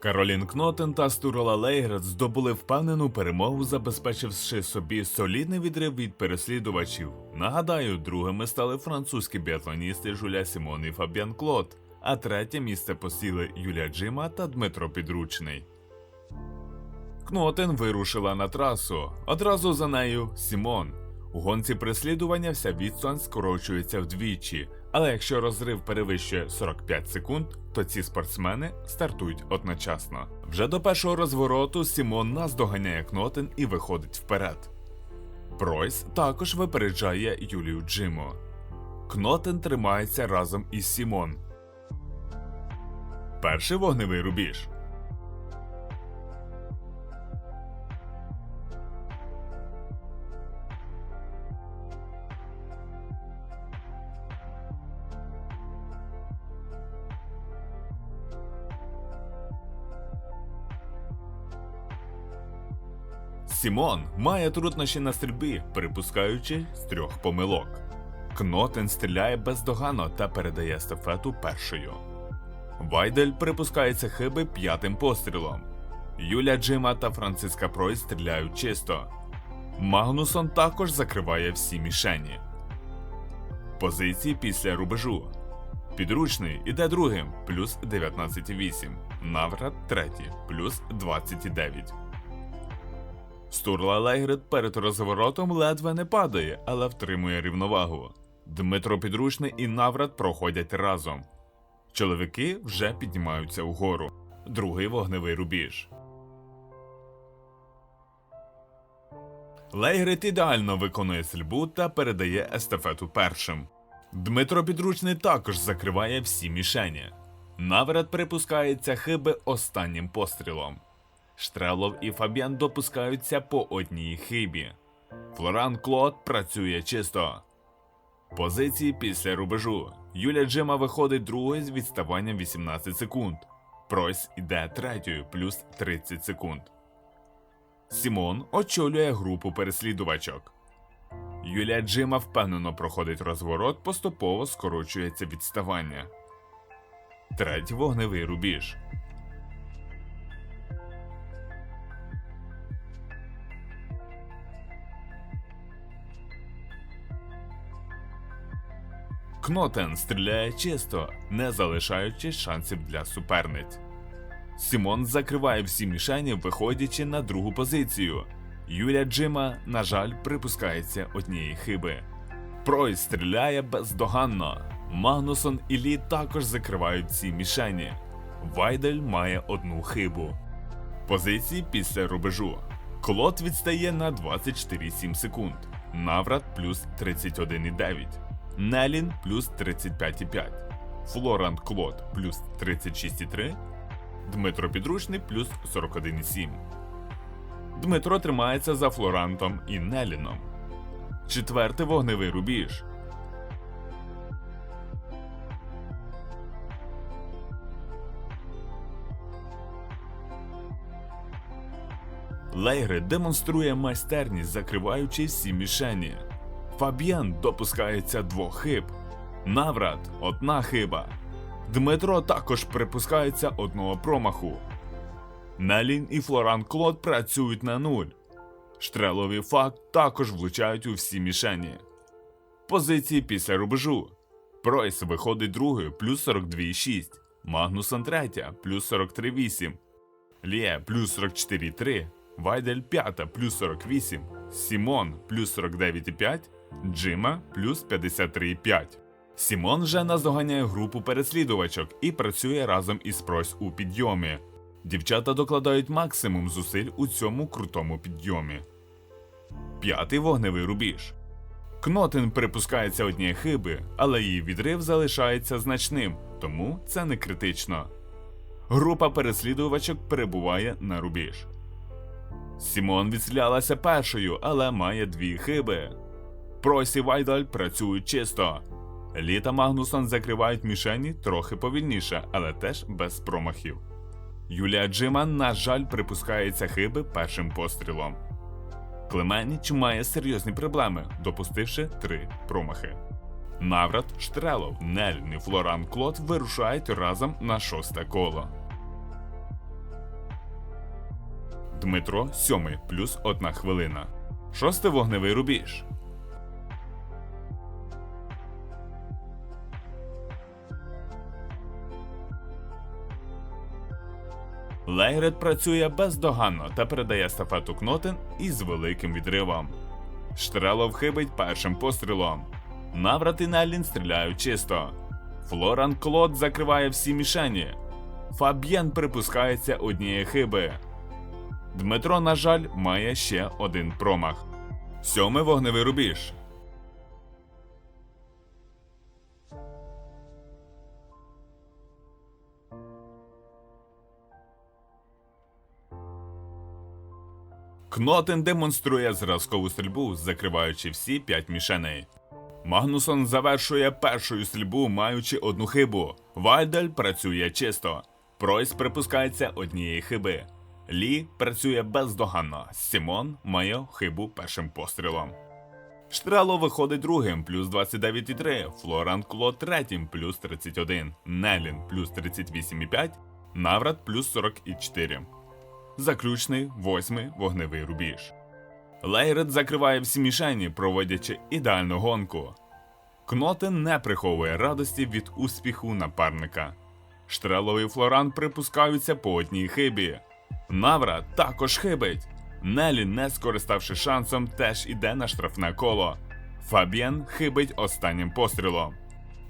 Каролін Кнотен та Стурола Лейград здобули впевнену перемогу, забезпечивши собі солідний відрив від переслідувачів. Нагадаю, другими стали французькі біатлоністи Жуля Сімон і Фабіан Клод, а третє місце посіли Юлія Джима та Дмитро Підручний. Кнотен вирушила на трасу. Одразу за нею Сімон. У гонці переслідування вся відстань скорочується вдвічі, але якщо розрив перевищує 45 секунд, то ці спортсмени стартують одночасно. Вже до першого розвороту Сімон наздоганяє Кнотен і виходить вперед. Пройс також випереджає Юлію Джимо. Кнотен тримається разом із Сімон. Перший вогневий рубіж. Сімон має труднощі на стрільбі, припускаючи з трьох помилок. Кнотен стріляє бездоганно та передає естафету першою. Вайдель припускається хиби п'ятим пострілом. Юля Джима та Франциска Пройс стріляють чисто. Магнусон також закриває всі мішені. Позиції після рубежу. Підручний іде другим плюс 19,8. Наврат третій плюс 29. Стурла Лейгрид перед розворотом ледве не падає, але втримує рівновагу. Дмитро Підручний і Наврат проходять разом. Чоловіки вже піднімаються угору. Другий вогневий рубіж. Лейгрид ідеально виконує стрільбу та передає естафету першим. Дмитро Підручний також закриває всі мішені. Наврат припускається хиби останнім пострілом. Штрелов і Фабіан допускаються по одній хибі. Флоран Клод працює чисто. Позиції після рубежу. Юля Джима виходить другою з відставанням 18 секунд. Пройс іде третьою плюс 30 секунд. Сімон очолює групу переслідувачок. Юлія Джима впевнено проходить розворот, поступово скорочується відставання. Третій вогневий рубіж. Кнотен стріляє чисто, не залишаючи шансів для суперниць. Сімон закриває всі мішені, виходячи на другу позицію. Юля Джима, на жаль, припускається однієї хиби. Пройс стріляє бездоганно. Магнусон і Лі також закривають ці мішені. Вайдель має одну хибу. Позиції після рубежу. Клод відстає на 24,7 секунд. Наврат плюс 31,9. Нелін плюс 35,5. Флорант Клод плюс 36,3. Дмитро Підручний плюс 41,7. Дмитро тримається за Флорантом і Неліном. Четвертий вогневий рубіж. Лейгри демонструє майстерність, закриваючи всі мішені. Фабіан допускається двох хиб. Наврат одна хиба. Дмитро також припускається одного промаху. Налін і Флоран Клод працюють на нуль. Штрелові факт також влучають у всі мішені. Позиції після рубежу. Пройс виходить другою плюс 42,6. Магнусон третя плюс 43,8. Лє плюс 44,3. Вайдель п'ята плюс 48. Сімон плюс 49,5. Джима плюс 53,5. Сімон вже наздоганяє групу переслідувачок і працює разом із Пройс у підйомі. Дівчата докладають максимум зусиль у цьому крутому підйомі. П'ятий вогневий рубіж. Кнотин припускається однієї хиби, але її відрив залишається значним, тому це не критично. Група переслідувачок перебуває на рубіж. Сімон відстрілялася першою, але має дві хиби. Пройс і Вайдаль працюють чисто. Лі та Магнусон закривають мішені трохи повільніше, але теж без промахів. Юлія Джима, на жаль, припускається хиби першим пострілом. Клеменіч має серйозні проблеми, допустивши три промахи. Наврат, Штрелов, Нель і Флоран Клод вирушають разом на шосте коло. Дмитро сьомий плюс 1 хвилина. Шостий вогневий рубіж. Лейрет працює бездоганно та передає естафету Кнотен із великим відривом. Штрелов хибить першим пострілом. Наврат і Неллін стріляють чисто. Флоран Клод закриває всі мішені. Фаб'єн припускається однієї хиби. Дмитро, на жаль, має ще один промах. Сьомий вогневий рубіж. Кнотен демонструє зразкову стрільбу, закриваючи всі п'ять мішеней. Магнусон завершує першою стрільбу, маючи одну хибу. Вальдель працює чисто. Пройс припускається однієї хиби. Лі працює бездоганно. Сімон має хибу першим пострілом. Штрело виходить другим, плюс 29,3. Флоран Кло третім, плюс 31. Нелін плюс 38,5. Наврат плюс 44. Заключний восьмий вогневий рубіж. Лейрет закриває всі мішені, проводячи ідеальну гонку. Кнотен не приховує радості від успіху напарника. Штреловий Флоран припускаються по одній хибі. Навра також хибить. Нелі, не скориставши шансом, теж іде на штрафне коло. Фабіен хибить останнім пострілом.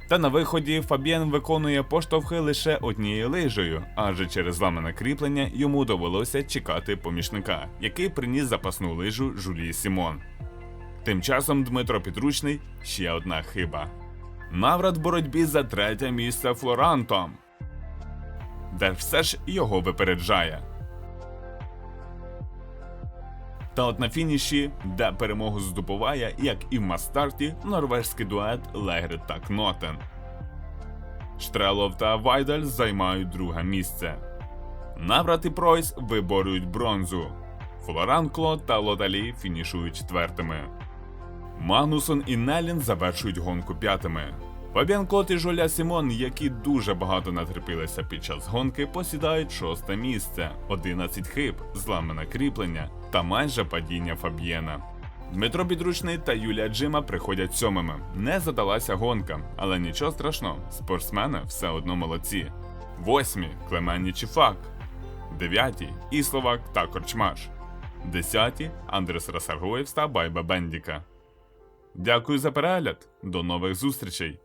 Та на виході Фабіен виконує поштовхи лише однією лижею, адже через зламане кріплення йому довелося чекати помічника, який приніс запасну лижу Жулії Сімон. Тим часом Дмитро Підручний ще одна хиба. Наврат в боротьбі за третє місце Флорантом, де все ж його випереджає. Та от на фініші, де перемогу здобуває, як і в мастарті, норвежський дует Легрет та Кнотен. Штрелов та Вайдаль займають друге місце. Наврат і Пройс виборюють бронзу. Флоран Клод та Лодалі фінішують четвертими. Магнусон і Нелін завершують гонку п'ятими. Фабіан Клод і Жоля Сімон, які дуже багато натерпілися під час гонки, посідають шосте місце, 11 хиб, зламане кріплення та майже падіння Фаб'єна. Дмитро Підручний та Юлія Джима приходять сьомими. Не задалася гонка, але нічого страшного, спортсмени все одно молодці. Восьмі Клеменні Чіфак. Дев'ятій Ісловак та Корчмаш. Десяті Андрес Расаргоєвс та Байба Бендіка. Дякую за перегляд. До нових зустрічей!